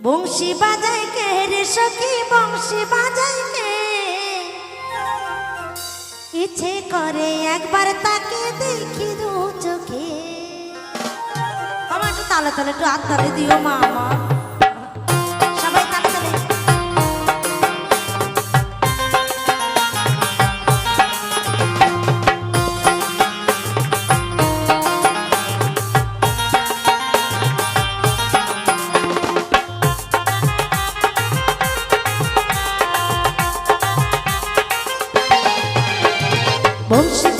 বংশী বাজাই কে রে সখী, বংশী বাজাই কে? ইচ্ছে করে একবার তাকে দেখি দু চোখে। আমার একটু তালে তালে একটু তালে দিও মা আমার বংশী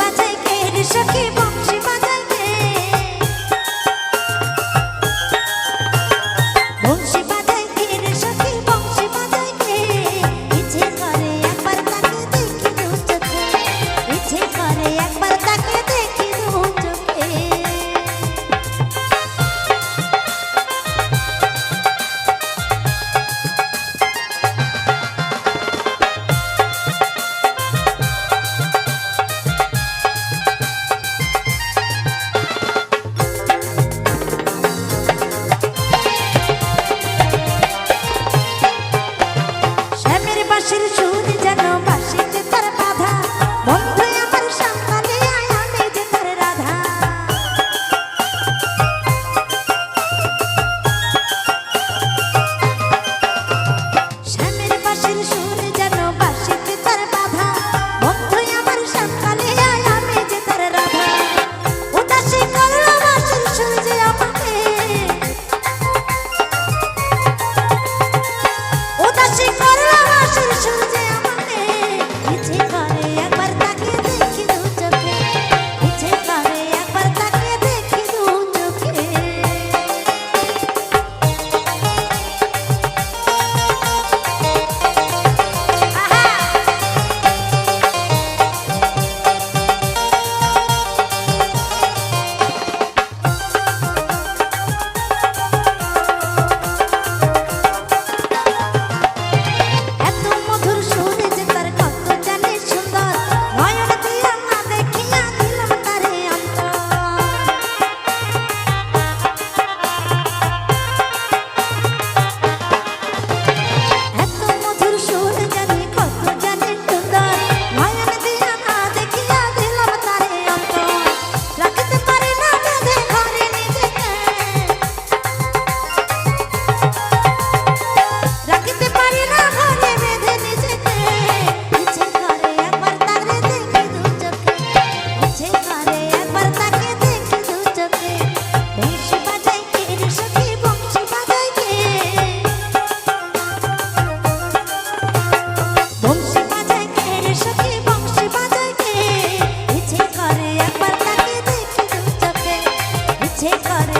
আছে করে